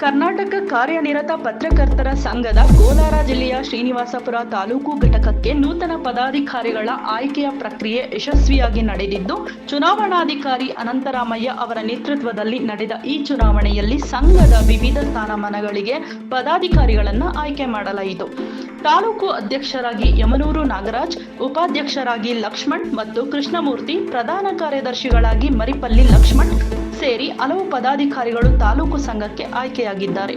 ಕರ್ನಾಟಕ ಕಾರ್ಯನಿರತ ಪತ್ರಕರ್ತರ ಸಂಘದ ಕೋಲಾರ ಜಿಲ್ಲೆಯ ಶ್ರೀನಿವಾಸಪುರ ತಾಲೂಕು ಘಟಕಕ್ಕೆ ನೂತನ ಪದಾಧಿಕಾರಿಗಳ ಆಯ್ಕೆಯ ಪ್ರಕ್ರಿಯೆ ಯಶಸ್ವಿಯಾಗಿ ನಡೆದಿದ್ದು, ಚುನಾವಣಾಧಿಕಾರಿ ಅನಂತರಾಮಯ್ಯ ಅವರ ನೇತೃತ್ವದಲ್ಲಿ ನಡೆದ ಈ ಚುನಾವಣೆಯಲ್ಲಿ ಸಂಘದ ವಿವಿಧ ಸ್ಥಾನಮಾನಗಳಿಗೆ ಪದಾಧಿಕಾರಿಗಳನ್ನು ಆಯ್ಕೆ ಮಾಡಲಾಯಿತು. ತಾಲೂಕು ಅಧ್ಯಕ್ಷರಾಗಿ ಯಮನೂರು ನಾಗರಾಜ್, ಉಪಾಧ್ಯಕ್ಷರಾಗಿ ಲಕ್ಷ್ಮಣ್ ಮತ್ತು ಕೃಷ್ಣಮೂರ್ತಿ, ಪ್ರಧಾನ ಕಾರ್ಯದರ್ಶಿಗಳಾಗಿ ಮರಿಪಲ್ಲಿ ಲಕ್ಷ್ಮಣ್ ಸೇರಿ ಹಲವು ಪದಾಧಿಕಾರಿಗಳು ತಾಲೂಕು ಸಂಘಕ್ಕೆ ಆಯ್ಕೆಯಾಗಿದ್ದಾರೆ.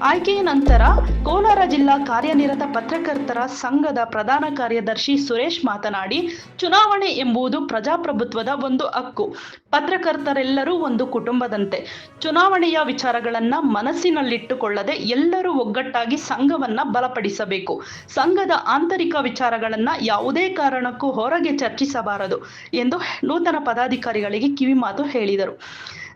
ಆಯ್ಕೆಯ ನಂತರ ಕೋಲಾರ ಜಿಲ್ಲಾ ಕಾರ್ಯನಿರತ ಪತ್ರಕರ್ತರ ಸಂಘದ ಪ್ರಧಾನ ಕಾರ್ಯದರ್ಶಿ ಸುರೇಶ್ ಮಾತನಾಡಿ, ಚುನಾವಣೆ ಎಂಬುದು ಪ್ರಜಾಪ್ರಭುತ್ವದ ಒಂದು ಹಕ್ಕು. ಪತ್ರಕರ್ತರೆಲ್ಲರೂ ಒಂದು ಕುಟುಂಬದಂತೆ. ಚುನಾವಣೆಯ ವಿಚಾರಗಳನ್ನ ಮನಸ್ಸಿನಲ್ಲಿಟ್ಟುಕೊಳ್ಳದೆ ಎಲ್ಲರೂ ಒಗ್ಗಟ್ಟಾಗಿ ಸಂಘವನ್ನ ಬಲಪಡಿಸಬೇಕು. ಸಂಘದ ಆಂತರಿಕ ವಿಚಾರಗಳನ್ನ ಯಾವುದೇ ಕಾರಣಕ್ಕೂ ಹೊರಗೆ ಚರ್ಚಿಸಬಾರದು ಎಂದು ನೂತನ ಪದಾಧಿಕಾರಿಗಳಿಗೆ ಕಿವಿಮಾತು ಹೇಳಿದರು.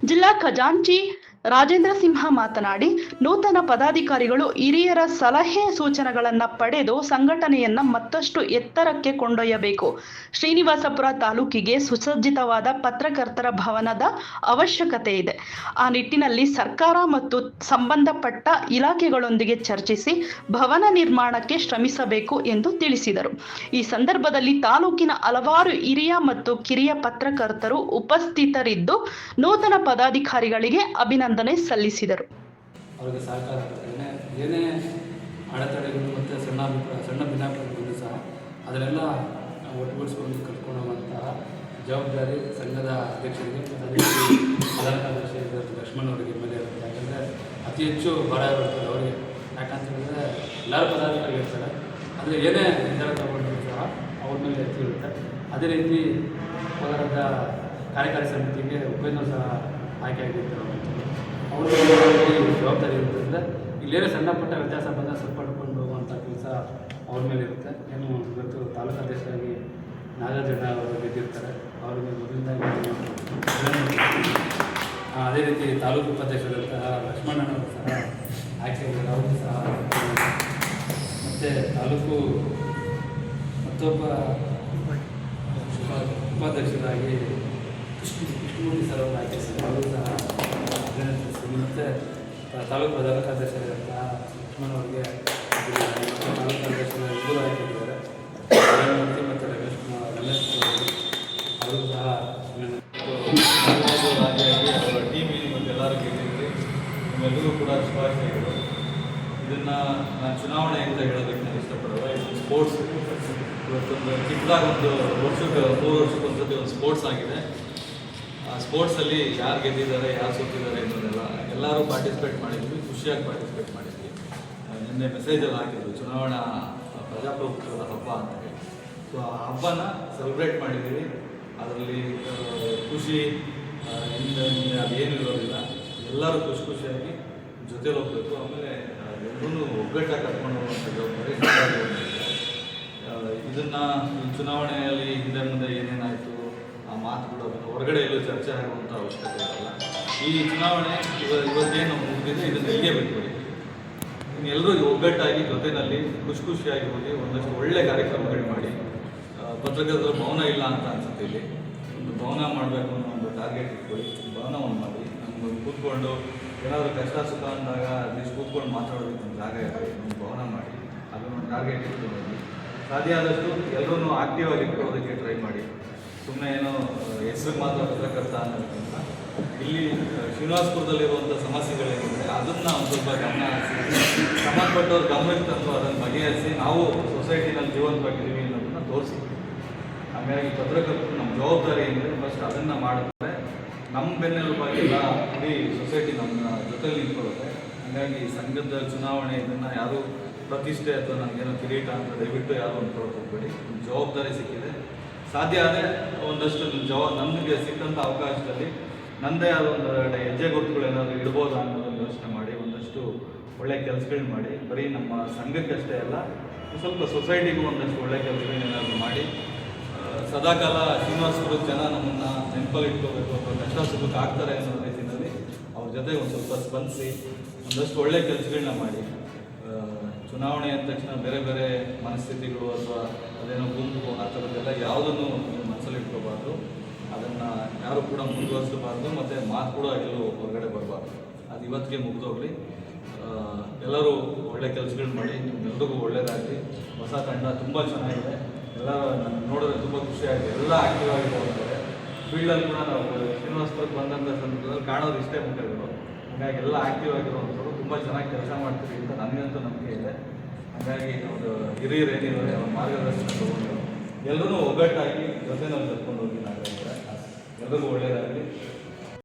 ಜಿಲ್ಲಾ ಖಜಾಂಚಿ ರಾಜೇಂದ್ರ ಸಿಂಹ ಮಾತನಾಡಿ, ನೂತನ ಪದಾಧಿಕಾರಿಗಳು ಹಿರಿಯರ ಸಲಹೆ ಸೂಚನೆಗಳನ್ನು ಪಡೆದು ಸಂಘಟನೆಯನ್ನ ಮತ್ತಷ್ಟು ಎತ್ತರಕ್ಕೆ ಕೊಂಡೊಯ್ಯಬೇಕು. ಶ್ರೀನಿವಾಸಪುರ ತಾಲೂಕಿಗೆ ಸುಸಜ್ಜಿತವಾದ ಪತ್ರಕರ್ತರ ಭವನದ ಅವಶ್ಯಕತೆ ಇದೆ. ಆ ನಿಟ್ಟಿನಲ್ಲಿ ಸರ್ಕಾರ ಮತ್ತು ಸಂಬಂಧಪಟ್ಟ ಇಲಾಖೆಗಳೊಂದಿಗೆ ಚರ್ಚಿಸಿ ಭವನ ನಿರ್ಮಾಣಕ್ಕೆ ಶ್ರಮಿಸಬೇಕು ಎಂದು ತಿಳಿಸಿದರು. ಈ ಸಂದರ್ಭದಲ್ಲಿ ತಾಲೂಕಿನ ಹಲವಾರು ಹಿರಿಯ ಮತ್ತು ಕಿರಿಯ ಪತ್ರಕರ್ತರು ಉಪಸ್ಥಿತರಿದ್ದು, ನೂತನ ಪದಾಧಿಕಾರಿಗಳಿಗೆ ಅಭಿನಂದನೆ ಸಲ್ಲಿಸಿದರು. ಅವರಿಗೆ ಸಹಕಾರ ಏನೇ ಸಣ್ಣ ಸಣ್ಣ ಸಹ ಜವಾಬ್ದಾರಿ ಸಂಘದ ಅಧ್ಯಕ್ಷರಿಗೆ ಪ್ರಧಾನ ಕಾರ್ಯದರ್ಶಿ ಲಕ್ಷ್ಮಣ್ ಅವರಿಗೆ ಮೇಲೆ ಇರುತ್ತೆ. ಯಾಕಂದರೆ ಅತಿ ಹೆಚ್ಚು ಭಾರ ಬರ್ತದೆ ಅವರಿಗೆ. ಯಾಕಂತ ಹೇಳಿದ್ರೆ ಎಲ್ಲರೂ ಪದಾಧಿಕಾರಿ ಇರ್ತಾರೆ. ಆದರೆ ಏನೇ ನಿರ್ಧಾರ ತಗೊಂಡ್ರು ಸಹ ಅವ್ರ ಮೇಲೆ ಎತ್ತಿ ಇರುತ್ತೆ ಅದೇ ರೀತಿ ಕೋಲಾರದ ಕಾರ್ಯಕಾರಿ ಸಮಿತಿಗೆ ಉಪೇಂದ್ರ ಸಹ ಆಯ್ಕೆ ಆಗಿರ್ತಾರೆ. ಜವಾಬ್ದಾರಿ ಇರೋದ್ರಿಂದ ಇಲ್ಲೇನೋ ಸಣ್ಣ ಪುಟ್ಟ ವ್ಯತ್ಯಾಸ ಬಂದ ಸರಿಪಡ್ಕೊಂಡು ಹೋಗುವಂಥ ಕೆಲಸ ಅವ್ರ ಮೇಲೆ ಇರುತ್ತೆ. ಏನು ಇವತ್ತು ತಾಲೂಕು ಅಧ್ಯಕ್ಷರಾಗಿ ನಾಗಾರ್ಜುನ ಅವರು ಗೆದ್ದಿರ್ತಾರೆ. ಅವರಿಗೆ ಮೊದಲಿಂದ. ಅದೇ ರೀತಿ ತಾಲೂಕು ಉಪಾಧ್ಯಕ್ಷರಾದಂತಹ ಲಕ್ಷ್ಮಣನವರು ಸಹ ಆಯ್ಕೆ ಆಗಿದ್ದಾರೆ ಅವರು ಸಹ ಮತ್ತು ತಾಲೂಕು ಮತ್ತೊಬ್ಬ ಉಪಾಧ್ಯಕ್ಷರಾಗಿ ಕೃಷ್ಣ ಕೃಷ್ಣಮೂರ್ತಿ ಸರ್ ಅವರು ಆಯ್ಕೆ ಅವರು ಸಹ ಅಭಿನಂದಿಸ್ತೀನಿ ಮತ್ತು ತಾಲೂಕು ಪ್ರಧಾನ ಕಾರ್ಯದರ್ಶಿಯಾದಂತಹ ಲಕ್ಷ್ಮಣ್ ಅವರಿಗೆ ತಾಲೂಕು ಕಾರ್ಯದರ್ಶಿಗಳ ಇಬ್ಬರು ನಾರಾಯಣಮೂರ್ತಿ ಮತ್ತು ರಮೇಶ್ ಕುಮಾರ್ ರಮೇಶ್ ಅವರು ಅವರು ಸಹ ಧನ್ಯವಾದ ಅವರ ಟೀಮಿಗೆ ಮತ್ತು ಎಲ್ಲರೂ ಕೇಳ್ತಿದ್ದೀವಿ ನಿಮ್ಮೆಲ್ಲರಿಗೂ ಕೂಡ ಶುಭಾಶಯಗಳು. ಇದನ್ನು ನಾನು ಚುನಾವಣೆ ಅಂತ ಹೇಳೋದಕ್ಕೆ ನಾನು ಇಷ್ಟಪಡಲ್ಲ. ಇದು ಸ್ಪೋರ್ಟ್ಸ್ ಇವತ್ತೊಂದು ಚಿಕ್ಕದಾಗ ಒಂದು ವರ್ಷಕ್ಕೆ, ಮೂರು ವರ್ಷಕ್ಕೊಂದ್ಸತಿ ಒಂದು ಸ್ಪೋರ್ಟ್ಸ್ ಆಗಿದೆ. ಸ್ಪೋರ್ಟ್ಸಲ್ಲಿ ಯಾರು ಗೆದ್ದಿದ್ದಾರೆ, ಯಾರು ಸೋತಿದ್ದಾರೆ ಅನ್ನೋದೆಲ್ಲ ಎಲ್ಲರೂ ಪಾರ್ಟಿಸಿಪೇಟ್ ಮಾಡಿದ್ವಿ, ಖುಷಿಯಾಗಿ ಪಾರ್ಟಿಸಿಪೇಟ್ ಮಾಡಿದ್ವಿ. ನಿನ್ನೆ ಮೆಸೇಜಲ್ಲಿ ಹಾಕಿದ್ರು, ಚುನಾವಣಾ ಪ್ರಜಾಪ್ರಭುತ್ವದ ಹಬ್ಬ ಅಂತ ಹೇಳಿ. ಸೊ ಆ ಹಬ್ಬನ ಸೆಲೆಬ್ರೇಟ್ ಮಾಡಿದ್ದೀವಿ. ಅದರಲ್ಲಿ ಖುಷಿ ಹಿಂದೆ, ಮುಂದೆ ಅದೇನು ಇರೋದಿಲ್ಲ. ಎಲ್ಲರೂ ಖುಷಿ ಖುಷಿಯಾಗಿ ಜೊತೆಲಿ ಹೋಗ್ಬೇಕು. ಆಮೇಲೆ ಎಲ್ಲರೂ ಒಗ್ಗಟ್ಟಾಗಿ ಕರ್ಕೊಂಡು ಹೋಗುವಂಥ ಜವಾಬ್ದಾರಿ ಇದನ್ನು ಚುನಾವಣೆಯಲ್ಲಿ ಹಿಂದೆ ಮುಂದೆ ಏನೇನಾಯಿತು ಹೊರಗಡೆ ಎಲ್ಲೂ ಚರ್ಚೆ ಆಗುವಂಥ ಅವಶ್ಯಕತೆ ಇರಲ್ಲ. ಈ ಚುನಾವಣೆ ಇವ, ಇವತ್ತೇನು ಮುಗಿದಿದೆ, ಇದನ್ನು ಇಲ್ಲಿಗೆ ಬಿಟ್ಬಿಡಿ. ಎಲ್ಲರೂ ಒಗ್ಗಟ್ಟಾಗಿ ಜೊತೆಯಲ್ಲಿ ಖುಷಿ ಖುಷಿಯಾಗಿ ಹೋಗಿ ಒಂದಷ್ಟು ಒಳ್ಳೆ ಕಾರ್ಯಕ್ರಮಗಳು ಮಾಡಿ ಪತ್ರಕರ್ತರು ಭವನ ಇಲ್ಲ ಅಂತ ಅನ್ಸುತ್ತೆ ಇಲ್ಲಿ. ಒಂದು ಭವನ ಮಾಡಬೇಕು ಅನ್ನೋ ಒಂದು ಟಾರ್ಗೆಟ್ ಇಟ್ಕೊಳ್ಳಿ, ಭವನವನ್ನು ಮಾಡಿ. ನಮ್ಗೆ ಕೂತ್ಕೊಂಡು ಏನಾದರೂ ಕಷ್ಟ ಸುಖ ಅಂದಾಗ ಅಟ್ಲೀಸ್ಟ್ ಕೂತ್ಕೊಂಡು ಮಾತಾಡೋದಕ್ಕೆ ಒಂದು ಜಾಗ ಇರಲಿ ಒಂದು ಭವನ ಮಾಡಿ, ಅದನ್ನು ಟಾರ್ಗೆಟ್ ಇಟ್ಕೊಂಡು ಸಾಧ್ಯ ಆದಷ್ಟು ಎಲ್ಲರೂ ಆಕ್ಟಿವ್ ಆಗಿ ಇಟ್ಕೊಳ್ಳೋದಕ್ಕೆ ಟ್ರೈ ಮಾಡಿ. ಸುಮ್ಮನೆ ಏನೋ ಹೆಸರು ಮಾತ್ರ ಪತ್ರಕರ್ತ ಅನ್ನೋದಕ್ಕಿಂತ ಇಲ್ಲಿ ಶ್ರೀನಿವಾಸ್ಪುರದಲ್ಲಿರುವಂಥ ಸಮಸ್ಯೆಗಳೇನಿದೆ ಅದನ್ನು ಒಂದು ಸ್ವಲ್ಪ ಗಮನ ಹರಿಸಿ. ಸಂಬಂಧಪಟ್ಟವ್ರ ಗಮನಕ್ಕೆ ತಂದು ಅದನ್ನು ಬಗೆಹರಿಸಿ ನಾವು ಸೊಸೈಟಿನಲ್ಲಿ ಜೀವಂತವಾಗಿದ್ದೀವಿ ಅನ್ನೋದನ್ನ ತೋರಿಸಿ. ಹಾಗಾಗಿ ಪತ್ರಕರ್ತರು ನಮ್ಮ ಜವಾಬ್ದಾರಿ ಏನಿದೆ ಫಸ್ಟ್ ಅದನ್ನು ಮಾಡಿದ್ರೆ ನಮ್ಮ ಬೆನ್ನೆಲುಬಾಗಿಲ್ಲ ಇಡೀ ಸೊಸೈಟಿ ನಮ್ಮ ಜೊತೆಲಿ ನಿಂತ್ಕೊಳ್ಳುತ್ತೆ. ಹಾಗಾಗಿ ಸಂಘದ ಚುನಾವಣೆ ಇದನ್ನು ಯಾರು ಪ್ರತಿಷ್ಠೆ ಅಥವಾ ನನಗೇನೋ ಕಿರೀಟ ಅಂತ ದಯವಿಟ್ಟು ಯಾರು ಒಂದು ಜವಾಬ್ದಾರಿ ಸಿಕ್ಕಿದೆ. ಸಾಧ್ಯ ಆದರೆ ಒಂದಷ್ಟು ಜವಾ ನಮಗೆ ಸಿಕ್ಕಂಥ ಅವಕಾಶದಲ್ಲಿ ನನ್ನದೇ ಆದ ಒಂದು ಹೆಜ್ಜೆ ಗುರುತುಗಳು ಏನಾದರೂ ಇಡ್ಬೋದಾ ಅನ್ನೋದನ್ನು ಯೋಚನೆ ಮಾಡಿ, ಒಂದಷ್ಟು ಒಳ್ಳೆ ಕೆಲಸಗಳು ಮಾಡಿ, ಬರೀ ನಮ್ಮ ಸಂಘಕ್ಕಷ್ಟೇ ಅಲ್ಲ, ಸ್ವಲ್ಪ ಸೊಸೈಟಿಗೂ ಒಂದಷ್ಟು ಒಳ್ಳೆ ಕೆಲಸಗಳನ್ನ ಏನಾದರೂ ಮಾಡಿ ಸದಾಕಾಲ ಶ್ರೀನಿವಾಸಪುರದ ಜನ ನಮ್ಮನ್ನು ನೆನಪಲ್ಲಿ ಇಟ್ಕೋಬೇಕು ಅಥವಾ ಕಷ್ಟ ಸುಖಕ್ಕೆ ಆಗ್ತಾರೆ ಅನ್ನೋ ರೀತಿಯಲ್ಲಿ ಅವ್ರ ಜೊತೆ ಒಂದು ಸ್ವಲ್ಪ ಸ್ಪಂದಿಸಿ ಒಂದಷ್ಟು ಒಳ್ಳೆ ಕೆಲಸಗಳನ್ನ ಮಾಡಿ ಚುನಾವಣೆ ಅಂದ ತಕ್ಷಣ ಬೇರೆ ಬೇರೆ ಮನಸ್ಥಿತಿಗಳು ಅಥವಾ ಅದೇನೋ ಗುಂಪು ಆ ಥರದ್ದೆಲ್ಲ ಯಾವುದನ್ನು ನೀವು ಮನಸ್ಸಲ್ಲಿ ಇಟ್ಕೋಬಾರ್ದು. ಅದನ್ನು ಯಾರು ಕೂಡ ಮುಂದುವರಿಸಬಾರ್ದು ಮತ್ತು ಮಾತು ಕೂಡ ಎಲ್ಲೂ ಹೊರಗಡೆ ಬರಬಾರ್ದು. ಅದು ಇವತ್ತಿಗೆ ಮುಗಿದೋಗ್ಲಿ. ಎಲ್ಲರೂ ಒಳ್ಳೆ ಕೆಲಸಗಳು ಮಾಡಿ, ನಿಮ್ಮೆಲ್ರಿಗೂ ಒಳ್ಳೆಯದಾಗಲಿ ಹೊಸ ತಂಡ ತುಂಬ ಚೆನ್ನಾಗಿದೆ. ಎಲ್ಲ ನಾನು ನೋಡಿದ್ರೆ ತುಂಬ ಖುಷಿಯಾಗಿದೆ ಎಲ್ಲ ಆ್ಯಕ್ಟಿವ್ ಆಗಿ ಹೋಗ್ತಾರೆ. ಫೀಲ್ಡಲ್ಲಿ ಕೂಡ ನಾವು ಶ್ರೀನಿವಾಸಪುರಕ್ಕೆ ಬಂದಂಥ ಸಂದರ್ಭದಲ್ಲಿ ಕಾಣೋದು ಇಷ್ಟೇ ಮುಖಗಳು. ಹಾಗಾಗಿ ಎಲ್ಲ ಆ್ಯಕ್ಟಿವ್ ಆಗಿರುವಂಥವ್ರು ತುಂಬ ಚೆನ್ನಾಗಿ ಕೆಲಸ ಮಾಡ್ತೀವಿ ಅಂತ ನನಗಂತೂ ಹಾಗಾಗಿ ಒಂದು ಹಿರಿಯರು ಅವ್ರ ಮಾರ್ಗದರ್ಶನ ತಗೊಂಡು ಎಲ್ಲರೂ ಒಗ್ಗಟ್ಟಾಗಿ ಜೊತೆ ನಾವು ಕರ್ಕೊಂಡು ಹೋಗಿ ನಾಗರಿಕರ ಎಲ್ಲರಿಗೂ ಒಳ್ಳೆಯದಾಗಲಿ